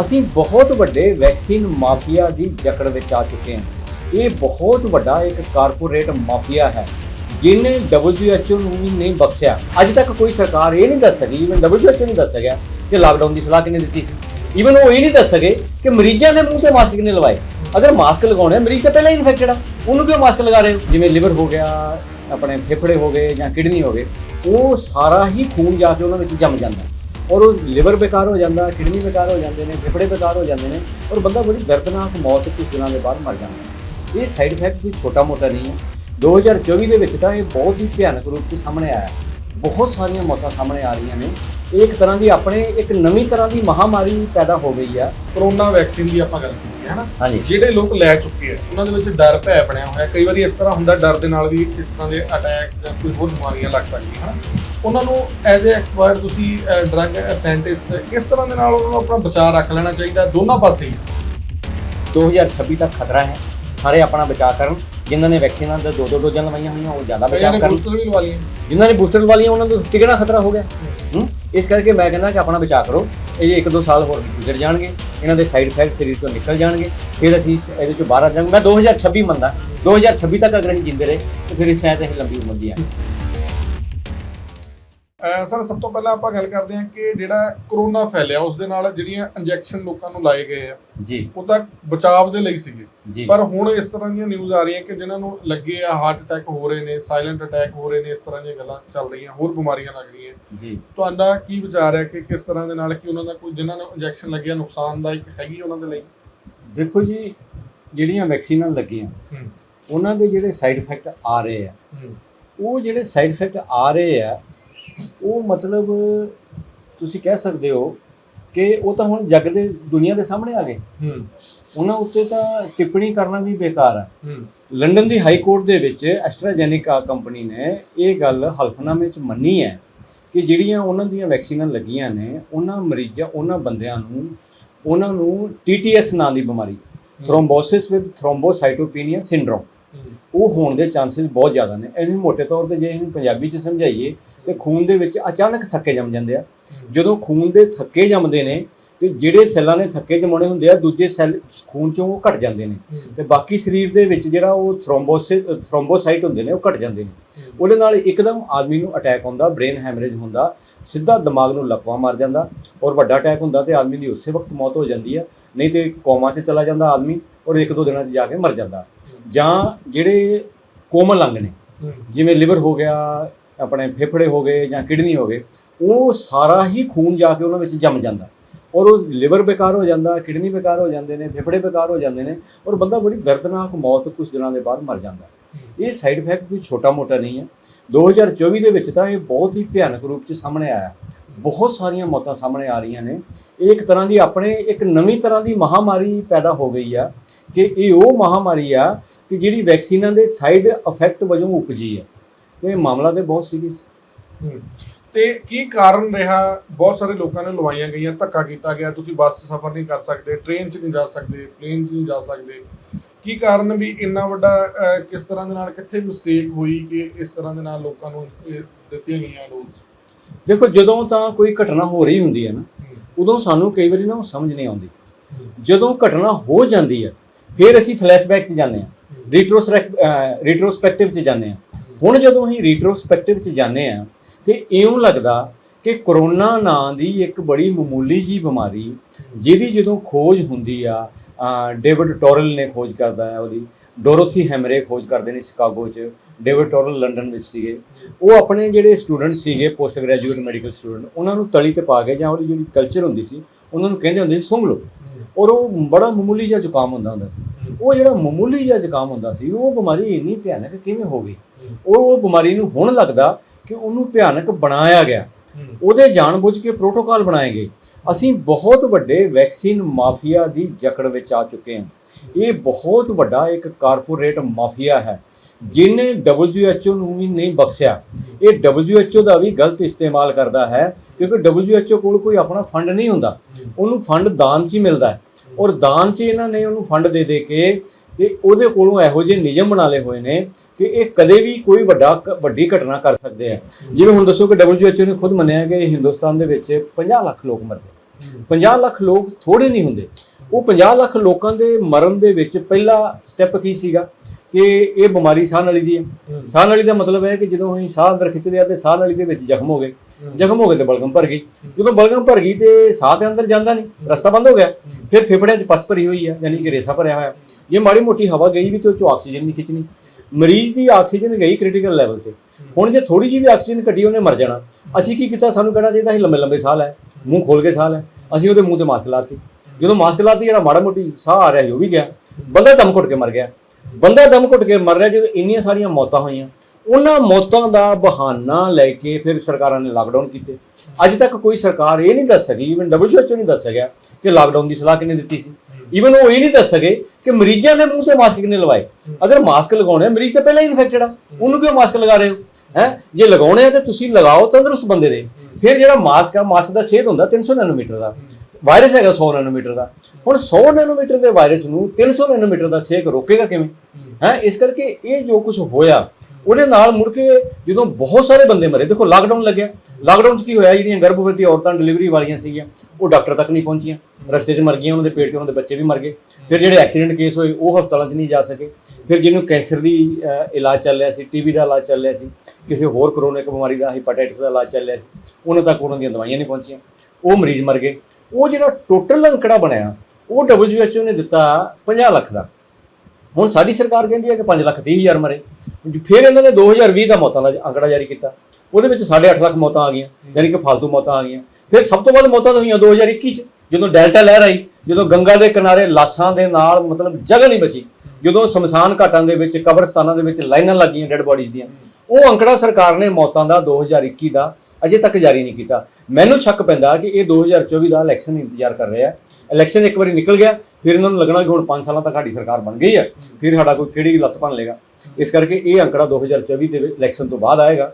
ਅਸੀਂ ਬਹੁਤ ਵੱਡੇ ਵੈਕਸੀਨ ਮਾਫੀਆ ਦੀ ਜਕੜ ਵਿੱਚ ਆ ਚੁੱਕੇ ਹਾਂ। ਇਹ ਬਹੁਤ ਵੱਡਾ ਇੱਕ ਕਾਰਪੋਰੇਟ ਮਾਫੀਆ ਹੈ, ਜਿਹਨੇ WHO ਨੂੰ ਵੀ ਨਹੀਂ ਬਖਸ਼ਿਆ। ਅੱਜ ਤੱਕ ਕੋਈ ਸਰਕਾਰ ਇਹ ਨਹੀਂ ਦੱਸ ਸਕੀ ਇਵਨ WHO ਨਹੀਂ ਦੱਸ ਸਕਿਆ ਕਿ ਲਾਕਡਾਊਨ ਦੀ ਸਲਾਹ ਕਿਹਨੇ ਦਿੱਤੀ। ਸੀ ਇਵਨ ਉਹ ਇਹ ਨਹੀਂ ਦੱਸ ਸਕੇ ਕਿ ਮਰੀਜ਼ਾਂ ਦੇ ਮੂੰਹ ਤੇ ਮਾਸਕ ਕਿਹਨੇ ਲਵਾਏ। ਅਗਰ ਮਾਸਕ ਲਗਾਉਣੇ ਮਰੀਜ਼ ਤਾਂ ਪਹਿਲਾਂ ਹੀ ਇਨਫੈਕਟਡ ਆ। ਉਹਨੂੰ ਕਿਉਂ ਮਾਸਕ ਲਗਾ ਰਹੇ ਹੋ? ਜਿਵੇਂ ਲਿਵਰ ਹੋ ਗਿਆ, ਆਪਣੇ ਫੇਫੜੇ ਹੋ ਗਏ ਜਾਂ ਕਿਡਨੀ ਹੋ ਗਏ, ਉਹ ਸਾਰਾ ਹੀ ਖੂਨ ਜਾ ਕੇ ਉਹਨਾਂ ਵਿੱਚ ਜੰਮ ਜਾਂਦਾ। ਔਰ ਉਹ ਲਿਵਰ ਬੇਕਾਰ ਹੋ ਜਾਂਦਾ ਕਿਡਨੀ ਬੇਕਾਰ ਹੋ ਜਾਂਦੇ ਨੇ ਫੇਫੜੇ ਬੇਕਾਰ ਹੋ ਜਾਂਦੇ ਨੇ, ਔਰ ਬੰਦਾ ਬੜੀ ਦਰਦਨਾਕ ਮੌਤ ਕੁਝ ਦਿਨਾਂ ਦੇ ਬਾਅਦ ਮਰ ਜਾਂਦਾ ਇਹ ਸਾਈਡ ਇਫੈਕਟ ਕੋਈ ਛੋਟਾ ਮੋਟਾ ਨਹੀਂ ਹੈ। 2024 ਦੇ ਵਿੱਚ ਤਾਂ ਇਹ ਬਹੁਤ ਹੀ ਭਿਆਨਕ ਰੂਪ 'ਚ ਸਾਹਮਣੇ ਆਇਆ ਬਹੁਤ ਸਾਰੀਆਂ ਮੌਤਾਂ ਸਾਹਮਣੇ ਆ ਰਹੀਆਂ ਨੇ। ਇਹ ਇੱਕ ਤਰ੍ਹਾਂ ਦੀ ਆਪਣੇ, ਇੱਕ ਨਵੀਂ ਤਰ੍ਹਾਂ ਦੀ ਮਹਾਮਾਰੀ ਪੈਦਾ ਹੋ ਗਈ ਆ ਕਰੋਨਾ ਵੈਕਸੀਨ ਦੀ ਆਪਾਂ ਗੱਲ ਕੀਤੀ ਹੈ ਨਾ ਹਾਂਜੀ। ਜਿਹੜੇ ਲੋਕ ਲੈ ਚੁੱਕੇ ਆ ਉਹਨਾਂ ਦੇ ਵਿੱਚ ਡਰ ਭੈ ਬਣਿਆ ਹੋਇਆ। ਕਈ ਵਾਰੀ ਇਸ ਤਰ੍ਹਾਂ ਹੁੰਦਾ ਡਰ ਦੇ ਨਾਲ ਵੀ ਇਸ ਤਰ੍ਹਾਂ ਦੇ ਅਟੈਕਸ ਜਾਂ ਕੋਈ ਹੋਰ ਬਿਮਾਰੀਆਂ ਲੱਗ ਸਕਦੀਆਂ ਹਨ? ਉਹਨਾਂ ਨੂੰ ਐਜ਼ ਅ ਐਕਸਪਰਟ ਤੁਸੀਂ ਡਰਗ ਸਾਇੰਟਿਸਟ ਇਸ ਤਰ੍ਹਾਂ ਦੇ ਨਾਲ ਉਹਨਾਂ ਨੂੰ ਆਪਣਾ ਬਚਾਅ ਰੱਖ ਲੈਣਾ ਚਾਹੀਦਾ ਦੋਨਾਂ ਪਾਸੇ। ਹੀ 2026 ਤੱਕ ਖਤਰਾ ਹੈ ਸਾਰੇ ਆਪਣਾ ਬਚਾਅ ਕਰਨ। ਜਿਨ੍ਹਾਂ ਨੇ ਵੈਕਸੀਨਾਂ ਦੇ ਦੋ ਦੋ ਡੋਜ਼ਾਂ ਲਵਾਈਆਂ ਹੋਈਆਂ ਉਹ ਜ਼ਿਆਦਾ ਬਚਾਅ ਕਰਨ। ਬੂਸਟਰ ਵੀ ਲਵਾ ਲਈਆਂ। ਜਿਨ੍ਹਾਂ ਨੇ ਬੂਸਟਰ ਵਾਲੀਆਂ ਉਹਨਾਂ ਨੂੰ ਤਿਗਣਾ ਖਤਰਾ ਹੋ ਗਿਆ? ਹੂੰ? ਇਸ ਕਰਕੇ ਮੈਂ ਕਹਿੰਦਾ ਕਿ ਆਪਣਾ ਬਚਾਅ ਕਰੋ। ਇਹ ਇੱਕ ਦੋ ਸਾਲ ਹੋਰ ਗੁਜ਼ਰ ਜਾਣਗੇ, ਇਹਨਾਂ ਦੇ ਸਾਈਡ ਇਫੈਕਟ ਸਰੀਰ ਤੋਂ ਨਿਕਲ ਜਾਣਗੇ, ਫਿਰ ਅਸੀਂ ਇਸ- ਇਹਦੇ ਚੋਂ ਬਾਹਰ ਆ ਜਾਵਾਂਗੇ। ਮੈਂ 2026 ਮੰਨਦਾ 2026 ਤੱਕ ਅਗਰ ਅਸੀਂ ਜਿੰਦੇ ਰਹੇ, ਤੇ ਫਿਰ ਇਸ 'ਤੇ ਅਸੀਂ ਲੰਬੀ ਉਮਰ ਦੀ ਆ। ਸਰ ਸਭ ਤੋਂ ਪਹਿਲਾਂ ਆਪਾਂ ਗੱਲ ਕਰਦੇ ਹਾਂ ਕਿ ਜਿਹੜਾ ਕਰੋਨਾ ਫੈਲਿਆ ਉਸ ਦੇ ਨਾਲ ਜਿਹੜੀਆਂ ਇੰਜੈਕਸ਼ਨ ਲੋਕਾਂ ਨੂੰ ਲਾਏ ਗਏ ਆ ਜੀ। ਉਹ ਤਾਂ ਬਚਾਅ ਦੇ ਲਈ ਸੀਗੇ। ਪਰ ਹੁਣ ਇਸ ਤਰ੍ਹਾਂ ਦੀਆਂ ਨਿਊਜ਼ ਆ ਰਹੀਆਂ ਕਿ ਜਿਨ੍ਹਾਂ ਨੂੰ ਲੱਗੇ ਆ ਹਾਰਟ ਅਟੈਕ ਹੋ ਰਹੇ ਨੇ ਸਾਇਲੈਂਟ ਅਟੈਕ ਹੋ ਰਹੇ ਨੇ ਇਸ ਤਰ੍ਹਾਂ ਦੀਆਂ ਗੱਲਾਂ ਚੱਲ ਰਹੀਆਂ ਹੋਰ ਬਿਮਾਰੀਆਂ ਲੱਗ ਰਹੀਆਂ। ਜੀ। ਤੁਹਾਡਾ ਕੀ ਵਿਚਾਰ ਹੈ ਕਿ ਕਿਸ ਤਰ੍ਹਾਂ ਦੇ ਨਾਲ ਕਿ ਉਹਨਾਂ ਦਾ ਕੋਈ ਜਿਨ੍ਹਾਂ ਨੂੰ ਇੰਜੈਕਸ਼ਨ ਲੱਗਿਆ ਨੁਕਸਾਨਦਾਇਕ ਹੈਗੀ ਉਹਨਾਂ ਦੇ ਲਈ? ਦੇਖੋ ਜੀ ਜਿਹੜੀਆਂ ਵੈਕਸੀਨਾਂ ਲੱਗੀਆਂ ਉਹਨਾਂ ਦੇ ਜਿਹੜੇ ਸਾਈਡ ਇਫੈਕਟ ਆ ਰਹੇ ਆ ਉਹ ਜਿਹੜੇ ਸਾਈਡ ਇਫੈਕਟ ਆ ਰਹੇ ਆ ਉਹ ਮਤਲਬ ਤੁਸੀਂ ਕਹਿ ਸਕਦੇ ਹੋ ਕਿ ਉਹ ਤਾਂ ਹੁਣ ਜੱਗ ਦੇ ਦੁਨੀਆ ਦੇ ਸਾਹਮਣੇ ਆ ਗਏ। ਹੂੰ। ਉਹਨਾਂ ਉੱਤੇ ਤਾਂ ਟਿੱਪਣੀ ਕਰਨਾ ਵੀ ਬੇਕਾਰ ਹੈ ਹੂੰ। ਲੰਡਨ ਦੀ ਹਾਈ ਕੋਰਟ ਦੇ ਵਿੱਚ ਐਸਟਰਾਜੈਨਿਕਾ ਕੰਪਨੀ ਨੇ ਇਹ ਗੱਲ ਹਲਫਨਾਮੇ 'ਚ ਮੰਨੀ ਹੈ ਕਿ ਜਿਹੜੀਆਂ ਉਹਨਾਂ ਦੀਆਂ ਵੈਕਸੀਨਾਂ ਲੱਗੀਆਂ ਨੇ ਉਹਨਾਂ ਮਰੀਜ਼ਾਂ ਉਹਨਾਂ ਬੰਦਿਆਂ ਨੂੰ ਉਹਨਾਂ ਨੂੰ TTS ਨਾਂ ਦੀ ਬਿਮਾਰੀ ਥ੍ਰੋਮਬੋਸਿਸ ਵਿਦ ਥ੍ਰੋਮਬੋਸਾਈਟੋਪੀਨੀਆ ਸਿੰਡਰੋਮ ਉਹ ਹੋਣ ਦੇ ਚਾਂਸਸ ਬਹੁਤ ਜ਼ਿਆਦਾ ਨੇ। ਇਹਨੂੰ ਮੋٹے ਤੌਰ ਤੇ ਜੇ ਇਹਨੂੰ ਪੰਜਾਬੀ 'ਚ ਸਮਝਾਈਏ ਤੇ ਖੂਨ ਦੇ ਵਿੱਚ ਅਚਾਨਕ ਥੱਕੇ ਜੰਮ ਜਾਂਦੇ ਆ। ਜਦੋਂ ਖੂਨ ਦੇ ਥੱਕੇ ਜੰਮਦੇ ਨੇ ਤੇ ਜਿਹੜੇ ਸੈੱਲਾਂ ਨੇ ਥੱਕੇ ਜਮਾਉਣੇ ਹੁੰਦੇ ਆ ਦੂਜੇ ਸੈੱਲ ਖੂਨ ਚੋਂ ਉਹ ਘਟ ਜਾਂਦੇ ਨੇ। ਤੇ ਬਾਕੀ ਸਰੀਰ ਦੇ ਵਿੱਚ ਜਿਹੜਾ ਉਹ ਥ੍ਰੋਮਬੋਸਿਸ ਥ੍ਰੋਮਬੋਸਾਈਟ ਹੁੰਦੇ ਨੇ ਉਹ ਘਟ ਜਾਂਦੇ ਨੇ। ਉਹਦੇ ਨਾਲ ਇੱਕਦਮ ਆਦਮੀ ਨੂੰ ਅਟੈਕ ਹੁੰਦਾ ਬ੍ਰੇਨ ਹੈਮਰੇਜ ਹੁੰਦਾ ਸਿੱਧਾ ਦਿਮਾਗ ਨੂੰ ਲਕਵਾ ਮਾਰ ਜਾਂਦਾ ਔਰ ਵੱਡਾ ਅਟੈਕ ਹੁੰਦਾ ਤੇ ਆਦਮੀ ਦੀ ਉਸੇ ਵਕਤ ਮੌਤ ਹੋ ਜਾਂਦੀ ਆ। ਨਹੀਂ ਤੇ ਕੋਮਾ 'ਚ ਚਲਾ ਜਾਂਦਾ ਆਦਮੀ ਔਰ ਇੱਕ ਦੋ ਦਿਨਾਂ 'ਚ ਜਾ ਕੇ ਮਰ ਜਾਂਦਾ। ਜਾਂ ਜਿਹੜੇ ਕੋਮਲ ਅੰਗ ਨੇ ਜਿਵੇਂ ਲਿਵਰ ਹੋ ਗਿਆ ਆਪਣੇ ਫੇਫੜੇ ਹੋ ਗਏ ਜਾਂ ਕਿਡਨੀ ਹੋ ਗਏ ਉਹ ਸਾਰਾ ਹੀ ਖੂਨ ਜਾ ਕੇ ਉਹਨਾਂ ਵਿੱਚ ਜੰਮ ਜਾਂਦਾ। ਔਰ ਉਹ ਲਿਵਰ ਬੇਕਾਰ ਹੋ ਜਾਂਦਾ ਕਿਡਨੀ ਬੇਕਾਰ ਹੋ ਜਾਂਦੇ ਨੇ ਫੇਫੜੇ ਬੇਕਾਰ ਹੋ ਜਾਂਦੇ ਨੇ ਔਰ ਬੰਦਾ ਬੜੀ ਦਰਦਨਾਕ ਮੌਤ ਕੁਝ ਦਿਨਾਂ ਦੇ ਬਾਅਦ ਮਰ ਜਾਂਦਾ। ਇਹ ਸਾਈਡ ਇਫੈਕਟ ਕੋਈ ਛੋਟਾ ਮੋਟਾ ਨਹੀਂ ਹੈ। 2024 ਦੇ ਵਿੱਚ ਤਾਂ ਇਹ ਬਹੁਤ ਹੀ ਭਿਆਨਕ ਰੂਪ 'ਚ ਸਾਹਮਣੇ ਆਇਆ। ਬਹੁਤ ਸਾਰੀਆਂ ਮੌਤਾਂ ਸਾਹਮਣੇ ਆ ਰਹੀਆਂ ਨੇ। ਇਹ ਇੱਕ ਤਰ੍ਹਾਂ ਦੀ ਆਪਣੇ, ਇੱਕ ਨਵੀਂ ਤਰ੍ਹਾਂ ਦੀ ਮਹਾਮਾਰੀ ਪੈਦਾ ਹੋ ਗਈ ਆ ਕਿ ਇਹ ਉਹ ਮਹਾਮਾਰੀ ਆ ਕਿ ਜਿਹੜੀ ਵੈਕਸੀਨਾਂ ਦੇ ਸਾਈਡ ਇਫੈਕਟ ਵਜੋਂ ਉਪਜੀ ਆ। ਤੇ ਇਹ ਮਾਮਲਾ ਤੇ ਬਹੁਤ ਸੀਰੀਅਸ ਹੂੰ। ਤੇ ਕੀ ਕਾਰਨ ਰਿਹਾ? ਬਹੁਤ ਸਾਰੇ ਲੋਕਾਂ ਨੇ ਲਵਾਈਆਂ ਗਈਆਂ, ਧੱਕਾ ਕੀਤਾ ਗਿਆ। ਤੁਸੀਂ ਬੱਸ ਸਫ਼ਰ ਨਹੀਂ ਕਰ ਸਕਦੇ, ਟ੍ਰੇਨ 'ਚ ਨਹੀਂ ਜਾ ਸਕਦੇ, ਪਲੇਨ 'ਚ ਨਹੀਂ ਜਾ ਸਕਦੇ। ਕੀ ਕਾਰਨ ਵੀ ਇੰਨਾ ਵੱਡਾ ਕਿਸ ਤਰ੍ਹਾਂ ਦੇ ਨਾਲ ਕਿੱਥੇ ਮਿਸਟੇਕ ਹੋਈ ਕਿ ਇਸ ਤਰ੍ਹਾਂ ਦੇ ਨਾਲ ਲੋਕਾਂ ਨੂੰ ਇਹ ਦਿੱਤੀਆਂ ਗਈਆਂ ਡੋਜ਼ ਦੇਖੋ ਜਦੋਂ ਤਾਂ ਕੋਈ ਘਟਨਾ ਹੋ ਰਹੀ ਹੁੰਦੀ ਹੈ ਨਾ, ਉਦੋਂ ਸਾਨੂੰ ਕਈ ਵਾਰੀ ਨਾ ਉਹ ਸਮਝ ਨਹੀਂ ਆਉਂਦੀ। ਜਦੋਂ ਘਟਨਾ ਹੋ ਜਾਂਦੀ ਹੈ, ਫਿਰ ਅਸੀਂ ਫਲੈਸ਼ਬੈਕ 'ਚ ਜਾਂਦੇ ਹਾਂ ਰੀਟਰੋਸਪੈਕਟਿਵ 'ਚ ਜਾਂਦੇ ਹਾਂ। ਹੁਣ ਜਦੋਂ ਅਸੀਂ ਰੀਟਰੋਸਪੈਕਟਿਵ 'ਚ ਜਾਂਦੇ ਹਾਂ, ਤੇ ਇਉਂ ਲੱਗਦਾ ਕਿ ਕਰੋਨਾ ਨਾਂ ਦੀ ਇੱਕ ਬੜੀ ਮਾਮੂਲੀ ਜੀ ਬਿਮਾਰੀ, ਜਿਹਦੀ ਜਦੋਂ ਖੋਜ ਹੁੰਦੀ ਆ ਡੇਵਿਡ ਟੋਰਲ ਨੇ ਖੋਜ ਕਰਦਾ ਹੈ ਉਹਦੀ ਡੋਰੋਥੀ ਹੈਮਰੇ ਖੋਜ ਕਰਦੇ ਨੇ ਸ਼ਿਕਾਗੋ 'ਚ ਡੇਵਿਡ ਟੋਰਲ ਲੰਡਨ ਵਿੱਚ ਸੀਗੇ। ਉਹ ਆਪਣੇ ਜਿਹੜੇ ਸਟੂਡੈਂਟ ਸੀਗੇ ਪੋਸਟ ਗ੍ਰੈਜੂਏਟ ਮੈਡੀਕਲ ਸਟੂਡੈਂਟ ਉਹਨਾਂ ਨੂੰ ਤਲੀ ਤੇ ਪਾ ਕੇ ਜਾਂ ਉਹਦੀ ਜਿਹੜੀ ਕਲਚਰ ਹੁੰਦੀ ਸੀ ਉਹਨਾਂ ਨੂੰ ਕਹਿੰਦੇ ਹੁੰਦੇ ਸੀ ਸੁੰਘ ਲਓ। ਔਰ ਉਹ ਬੜਾ ਮਾਮੂਲੀ ਜਿਹਾ ਜ਼ੁਕਾਮ ਹੁੰਦਾ ਹੁੰਦਾ ਸੀ। ਉਹ ਜਿਹੜਾ ਮਾਮੂਲੀ ਜਿਹਾ ਜ਼ੁਕਾਮ ਹੁੰਦਾ ਸੀ ਉਹ ਬਿਮਾਰੀ ਇੰਨੀ ਭਿਆਨਕ ਕਿਵੇਂ ਹੋ ਗਈ? ਉਹ ਉਹ ਬਿਮਾਰੀ ਨੂੰ ਹੁਣ ਲੱਗਦਾ ਕਿ ਉਹਨੂੰ ਭਿਆਨਕ ਬਣਾਇਆ ਗਿਆ। ਉਹਦੇ ਜਾਣਬੁੱਝ ਕੇ ਪ੍ਰੋਟੋਕਾਲ ਬਣਾਏ ਗਏ। ਅਸੀਂ ਬਹੁਤ ਵੱਡੇ ਵੈਕਸੀਨ ਮਾਫੀਆ ਦੀ ਜਕੜ ਵਿੱਚ ਆ ਚੁੱਕੇ ਹਾਂ। ਇਹ ਬਹੁਤ ਵੱਡਾ ਇੱਕ ਕਾਰਪੋਰੇਟ ਮਾਫੀਆ ਹੈ ਜਿਹਨੇ WHO ਨੂੰ ਵੀ ਨਹੀਂ ਬਖਸ਼ਿਆ। ਇਹ WHO ਦਾ ਵੀ ਗਲਤ ਇਸਤੇਮਾਲ ਕਰਦਾ ਹੈ, ਕਿਉਂਕਿ WHO ਕੋਲ ਕੋਈ ਆਪਣਾ ਫੰਡ ਨਹੀਂ ਹੁੰਦਾ। ਉਹਨੂੰ ਫੰਡ ਦਾਨ 'ਚ ਹੀ ਮਿਲਦਾ ਹੈ। ਔਰ ਦਾਨ 'ਚ ਇਹਨਾਂ ਨੇ ਉਹਨੂੰ ਫੰਡ ਦੇ ਦੇ ਕੇ ਤੇ ਉਹਦੇ ਕੋਲੋਂ ਇਹੋ ਜਿਹੇ ਨਿਯਮ ਬਣਾ ਲਏ ਹੋਏ ਨੇ ਕਿ ਇਹ ਕਦੇ ਵੀ ਕੋਈ ਵੱਡਾ ਕ- ਵੱਡੀ ਘਟਨਾ ਕਰ ਸਕਦੇ ਆ। ਜਿਵੇਂ ਹੁਣ ਦੱਸੋ ਕਿ WHO ਨੇ ਖੁਦ ਮੰਨਿਆ ਕਿ ਹਿੰਦੁਸਤਾਨ ਦੇ ਵਿੱਚ 50 ਲੱਖ ਲੋਕ ਮਰਦੇ 50 ਲੱਖ ਲੋਕ ਥੋੜੇ ਨਹੀਂ ਹੁੰਦੇ। ਉਹ 50 ਲੱਖ ਲੋਕਾਂ ਦੇ ਮਰਨ ਦੇ ਵਿੱਚ ਪਹਿਲਾ ਸਟੈਪ ਕੀ ਸੀਗਾ? ਕਿ ਇਹ ਬਿਮਾਰੀ ਸਾਹ ਨਲੀ ਦੀ ਹੈ। ਸਾਹ ਨਲੀ ਦਾ ਮਤਲਬ ਹੈ ਕਿ ਜਦੋਂ ਅਸੀਂ ਸਾਹ ਅੰਦਰ ਖਿੱਚਦੇ ਆ ਤੇ ਸਾਹ ਨਲੀ ਦੇ ਵਿੱਚ ਜ਼ਖਮ ਹੋ ਗਏ। ਜ਼ਖਮ ਹੋ ਗਏ ਤੇ ਬਲਗਮ ਭਰ ਗਈ। ਜਦੋਂ ਬਲਗਮ ਭਰ ਗਈ ਤੇ ਸਾਹ ਤੇ ਅੰਦਰ ਜਾਂਦਾ ਨਹੀਂ। ਰਸਤਾ ਬੰਦ ਹੋ ਗਿਆ। ਫਿਰ ਫੇਫੜਿਆਂ 'ਚ ਪਸ ਭਰੀ ਹੋਈ ਹੈ ਯਾਨੀ ਕਿ ਰੇਸਾ ਭਰਿਆ ਹੋਇਆ। ਜੇ ਮਾੜੀ ਮੋਟੀ ਹਵਾ ਗਈ ਵੀ ਤੇ ਉਹ 'ਚੋਂ ਆਕਸੀਜਨ ਨਹੀਂ ਖਿੱਚਣੀ। ਮਰੀਜ਼ ਦੀ ਆਕਸੀਜਨ ਗਈ ਕ੍ਰਿਟੀਕਲ ਲੈਵਲ ਤੇ। ਹੁਣ ਜੇ ਥੋੜੀ ਜਿਹੀ ਵੀ ਆਕਸੀਜਨ ਘਟੀ ਉਹਨੇ ਮਰ ਜਾਣਾ। ਅਸੀਂ ਕੀ ਕੀਤਾ? ਸਾਨੂੰ ਕਹਿਣਾ ਚਾਹੀਦਾ ਸੀ ਲੰਬੇ ਲੰਬੇ ਸਾਹ ਲੈ। ਮੂੰਹ ਖੋਲ ਕੇ ਸਾਹ ਲੈ। ਅਸੀਂ ਉਹਦੇ ਮੂੰਹ ਤੇ ਮਾਸਕ ਲਾਤੀ। ਜਦੋਂ ਮਾਸਕ ਲਾਤੀ, ਜਿਹੜਾ ਮਾੜਾ ਮੋਟੀ ਸਾਹ ਆ ਰਿਹਾ ਸੀ, ਉਹ ਵੀ ਗਿਆ। ਬੰਦਾ ਦਮ ਘੁੱਟ ਕੇ ਮਰ ਗਿਆ। ਬੰਦਾ ਦਮ ਘੁੱਟ ਕੇ ਮਰ ਰਿਹਾ ਜਦੋਂ ਇੰਨੀਆਂ ਸਾਰੀਆਂ ਮੌਤਾਂ ਹੋਈਆਂ। ਉਹਨਾਂ ਮੌਤਾਂ ਦਾ ਬਹਾਨਾ ਲੈ ਕੇ ਫਿਰ ਸਰਕਾਰਾਂ ਨੇ ਲਾਕਡਾਊਨ ਕੀਤੇ। ਅੱਜ ਤੱਕ ਕੋਈ ਸਰਕਾਰ ਇਹ ਨਹੀਂ ਦੱਸ ਸਕੀ ਇਵਨ WHO ਨਹੀਂ ਦੱਸ ਸਕਿਆ ਕਿ ਲਾਕਡਾਊਨ ਦੀ ਸਲਾਹ ਕਿਹਨੇ ਦਿੱਤੀ ਸੀ। ਇਵਨ ਉਹ ਇਹ ਨਹੀਂ ਦੱਸ ਸਕੇ ਕਿ ਮਰੀਜ਼ਾਂ ਦੇ ਮੂੰਹ ਤੇ ਮਾਸਕ ਕਿਹਨੇ ਲਵਾਏ। ਅਗਰ ਮਾਸਕ ਲਗਾਉਣੇ ਮਰੀਜ਼ ਤਾਂ ਪਹਿਲਾਂ ਹੀ ਇਨਫੈਕਟਡ ਆ। ਉਹਨੂੰ ਕਿਉਂ ਮਾਸਕ ਲਗਾ ਰਹੇ ਹੋ? ਹੈ? ਜੇ ਲਗਾਉਣੇ ਆ ਤੇ ਤੁਸੀਂ ਲਗਾਓ ਤੰਦਰੁਸਤ ਬੰਦੇ ਦੇ। ਫਿਰ ਜਿਹੜਾ ਮਾਸਕ ਆ ਮਾਸਕ ਦਾ ਛੇਦ ਹੁੰਦਾ 300 ਨੈਨੋਮੀਟਰ ਦਾ। ਵਾਇਰਸ ਹੈਗਾ 100 ਨੈਨੋਮੀਟਰ ਦਾ। ਹੁਣ 100 ਨੈਨੋਮੀਟਰ ਦੇ ਵਾਇਰਸ ਨੂੰ 300 ਨੈਨੋਮੀਟਰ ਦਾ ਛੇਕ ਰੋਕੇਗਾ ਕਿਵੇਂ? ਹੈ। ਇਸ ਕਰਕੇ ਇਹ ਜੋ ਕੁਝ ਹੋਇਆ ਉਹਦੇ ਨਾਲ ਮੁੜ ਕੇ ਜਦੋਂ ਬਹੁਤ ਸਾਰੇ ਬੰਦੇ ਮਰੇ, ਦੇਖੋ ਲਾਕਡਾਊਨ ਲੱਗਿਆ। ਲਾਕਡਾਊਨ 'ਚ ਕੀ ਹੋਇਆ? ਜਿਹੜੀਆਂ ਗਰਭਵਤੀ ਔਰਤਾਂ ਡਿਲੀਵਰੀ ਵਾਲੀਆਂ ਸੀਗੀਆਂ, ਉਹ ਡਾਕਟਰ ਤੱਕ ਨਹੀਂ ਪਹੁੰਚੀਆਂ। ਰਸਤੇ 'ਚ ਮਰ ਗਈਆਂ, ਉਹਨਾਂ ਦੇ ਪੇਟ 'ਚ ਉਹਨਾਂ ਦੇ ਬੱਚੇ ਵੀ ਮਰ ਗਏ। ਫਿਰ ਜਿਹੜੇ ਐਕਸੀਡੈਂਟ ਕੇਸ ਹੋਏ, ਉਹ ਹਸਪਤਾਲਾਂ 'ਚ ਨਹੀਂ ਜਾ ਸਕੇ। ਫਿਰ ਜਿਹਨੂੰ ਕੈਂਸਰ ਦੀ ਇਲਾਜ ਚੱਲ ਰਿਹਾ ਸੀ ਟੀਬੀ ਦਾ ਇਲਾਜ ਚੱਲ ਰਿਹਾ ਸੀ, ਕਿਸੇ ਹੋਰ ਕਰੋਨਿਕ ਬਿਮਾਰੀ ਦਾ ਹੈਪੇਟਾਈਟਸ ਦਾ ਇਲਾਜ ਚੱਲ ਰਿਹਾ ਸੀ, ਉਹਨਾਂ ਤੱਕ ਉਹਨਾਂ ਦੀਆਂ ਦਵਾਈਆਂ ਨਹੀਂ ਪਹੁੰਚੀਆਂ। ਉਹ ਮਰੀਜ਼ ਮਰ ਗਏ। ਉਹ ਜਿਹੜਾ ਟੋਟਲ ਅੰਕੜਾ ਬਣਿਆ, ਉਹ WHO ਨੇ ਦਿੱਤਾ 50 ਲੱਖ ਦਾ। ਹੁਣ ਸਾਡੀ ਸਰਕਾਰ ਕਹਿੰਦੀ ਹੈ ਕਿ 5 ਲੱਖ 30 ਹਜ਼ਾਰ ਮਰੇ। ਫਿਰ ਇਹਨਾਂ ਨੇ 2020 ਦਾ ਮੌਤਾਂ ਦਾ ਅੰਕੜਾ ਜਾਰੀ ਕੀਤਾ। ਉਹਦੇ ਵਿੱਚ 8.5 ਲੱਖ ਮੌਤਾਂ ਆ ਗਈਆਂ, ਯਾਨੀ ਕਿ ਫालतू ਮੌਤਾਂ ਆ ਗਈਆਂ। ਫਿਰ ਸਭ ਤੋਂ ਵੱਧ ਮੌਤਾਂ ਤਾਂ ਹੋਈਆਂ 2021 ਚ, ਜਦੋਂ ਡੈਲਟਾ ਲਹਿਰ ਆਈ, ਜਦੋਂ ਗੰਗਾ ਦੇ ਕਿਨਾਰੇ ਲਾਸ਼ਾਂ ਦੇ ਨਾਲ ਮਤਲਬ ਜਗ੍ਹਾ ਨਹੀਂ ਬਚੀ। ਜਦੋਂ ਸ਼ਮਸ਼ਾਨ ਘਾਟਾਂ ਦੇ ਵਿੱਚ, ਕਬਰਸਤਾਨਾਂ ਦੇ ਵਿੱਚ ਲਾਈਨਾਂ ਲੱਗੀਆਂ ਡੈੱਡ ਬੋਡੀਜ਼ ਦੀਆਂ। ਉਹ ਅੰਕੜਾ ਸਰਕਾਰ ਨੇ ਮੌਤਾਂ ਦਾ 2021 ਦਾ ਅਜੇ ਤੱਕ ਜਾਰੀ ਨਹੀਂ ਕੀਤਾ। ਮੈਨੂੰ ਸ਼ੱਕ ਪੈਂਦਾ ਕਿ ਇਹ 2024 ਦਾ ਇਲੈਕਸ਼ਨ ਇੰਤਜ਼ਾਰ ਕਰ ਰਿਹਾ ਹੈ। ਇਲੈਕਸ਼ਨ ਇੱਕ ਵਾਰੀ ਨਿਕਲ ਗਿਆ, ਫਿਰ ਇਹਨਾਂ ਨੂੰ ਲੱਗਣਾ ਕਿ ਹੁਣ 5 ਸਾਲਾਂ ਤੱਕ ਸਾਡੀ ਸਰਕਾਰ ਬਣ ਗਈ ਹੈ। ਫਿਰ ਸਾਡਾ ਕੋਈ ਕਿਹੜੀ ਲੱਤ ਭੰਨ ਲੇਗਾ ਇਸ ਕਰਕੇ ਇਹ ਅੰਕੜਾ 2024 ਦੇ ਇਲੈਕਸ਼ਨ ਤੋਂ ਬਾਅਦ ਆਏਗਾ।